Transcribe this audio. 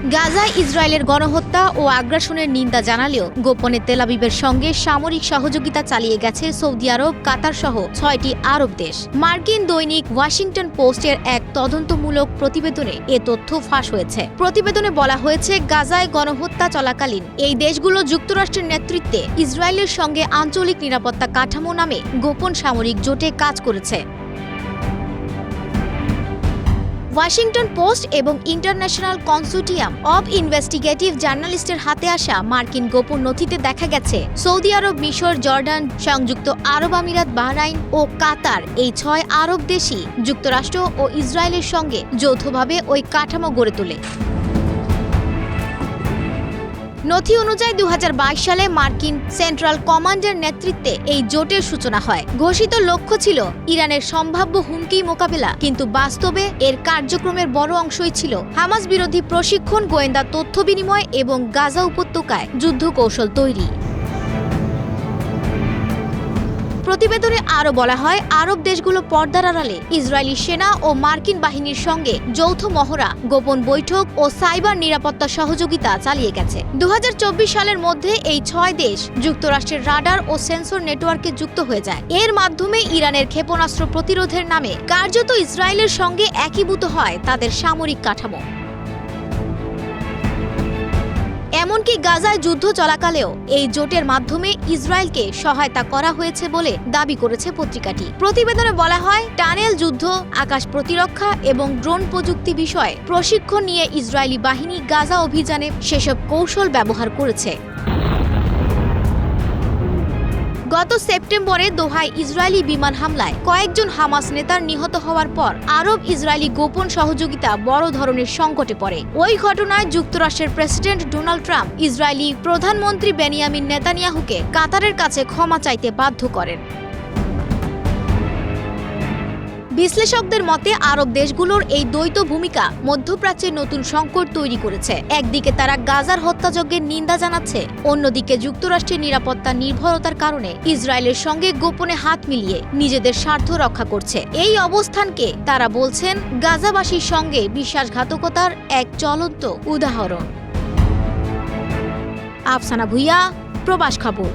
গাজায় ইসরায়েলের গণহত্যা ও আগ্রাসনের নিন্দা জানালেও গোপনে তেলাবিবের সঙ্গে সামরিক সহযোগিতা চালিয়ে গেছে সৌদি আরব, কাতার সহ ছয়টি আরব দেশ। মার্কিন দৈনিক ওয়াশিংটন পোস্টের এক তদন্তমূলক প্রতিবেদনে এ তথ্য ফাঁস হয়েছে। প্রতিবেদনে বলা হয়েছে, গাজায় গণহত্যা চলাকালীন এই দেশগুলো যুক্তরাষ্ট্রের নেতৃত্বে ইসরায়েলের সঙ্গে আঞ্চলিক নিরাপত্তা কাঠামো নামে গোপন সামরিক জোটে কাজ করেছে। ওয়াশিংটন পোস্ট এবং ইন্টারন্যাশনাল কনসুটিয়াম অব ইনভেস্টিগেটিভ জার্নালিস্টের হাতে আসা মার্কিন গোপন নথিতে দেখা গেছে, সৌদি আরব, মিশর, জর্ডান, সংযুক্ত আরব আমিরাত, বাহরাইন ও কাতার এই ছয় আরব দেশই যুক্তরাষ্ট্র ও ইসরায়েলের সঙ্গে যৌথভাবে ওই কাঠামো গড়ে তোলে। নথি অনুযায়ী দু হাজার বাইশ সালে মার্কিন সেন্ট্রাল কমান্ডের নেতৃত্বে এই জোটের সূচনা হয়। ঘোষিত লক্ষ্য ছিল ইরানের সম্ভাব্য হুমকি মোকাবেলা, কিন্তু বাস্তবে এর কার্যক্রমের বড় অংশই ছিল হামাস বিরোধী প্রশিক্ষণ, গোয়েন্দা তথ্য বিনিময় এবং গাজা উপত্যকায় যুদ্ধ কৌশল তৈরি। প্রতিবেদনে আরও বলা হয়, আরব দেশগুলো পর্দার আড়ালে ইসরায়েলি সেনা ও মার্কিন বাহিনীর সঙ্গে যৌথ মহড়া, গোপন বৈঠক ও সাইবার নিরাপত্তা সহযোগিতা চালিয়ে গেছে। দু হাজার চব্বিশ সালের মধ্যে এই ছয় দেশ যুক্তরাষ্ট্রের রাডার ও সেন্সর নেটওয়ার্কে যুক্ত হয়ে যায়। এর মাধ্যমে ইরানের ক্ষেপণাস্ত্র প্রতিরোধের নামে কার্যত ইসরায়েলের সঙ্গে একীভূত হয় তাদের সামরিক কাঠামো। এমনকি গাজায় যুদ্ধ চলাকালেও এই জোটের মাধ্যমে ইসরায়েলকে সহায়তা করা হয়েছে বলে দাবি করেছে পত্রিকাটি। প্রতিবেদনে বলা হয়, টানেল যুদ্ধ, আকাশ প্রতিরক্ষা এবং ড্রোন প্রযুক্তি বিষয়ে প্রশিক্ষণ নিয়ে ইসরায়েলি বাহিনী গাজা অভিযানে সেসব কৌশল ব্যবহার করেছে। গত সেপ্টেম্বরে দোহায় ইসরায়েলি বিমান হামলায় কয়েকজন হামাস নেতার নিহত হওয়ার পর আরব ইসরায়েলি গোপন সহযোগিতা বড় ধরনের সংকটে পড়ে। ওই ঘটনায় যুক্তরাষ্ট্রের প্রেসিডেন্ট ডোনাল্ড ট্রাম্প, ইসরায়েলি প্রধানমন্ত্রী বেনিয়ামিন নেতানিয়াহুকে কাতারের কাছে ক্ষমা চাইতে বাধ্য করেন। বিশ্লেষকদের মতে আরব দেশগুলোর এই দ্বৈত ভূমিকা মধ্যপ্রাচ্যে নতুন সংকট তৈরি করেছে। একদিকে তারা গাজার হত্যাযজ্ঞের নিন্দা জানাচ্ছে, অন্যদিকে যুক্তরাষ্ট্রের নিরাপত্তা নির্ভরতার কারণে ইসরায়েলের সঙ্গে গোপনে হাত মিলিয়ে নিজেদের স্বার্থ রক্ষা করছে। এই অবস্থানকে তারা বলছেন গাজাবাসীর সঙ্গে বিশ্বাসঘাতকতার এক চলন্ত উদাহরণ। আফসানা ভুইয়া, প্রবাস খবর।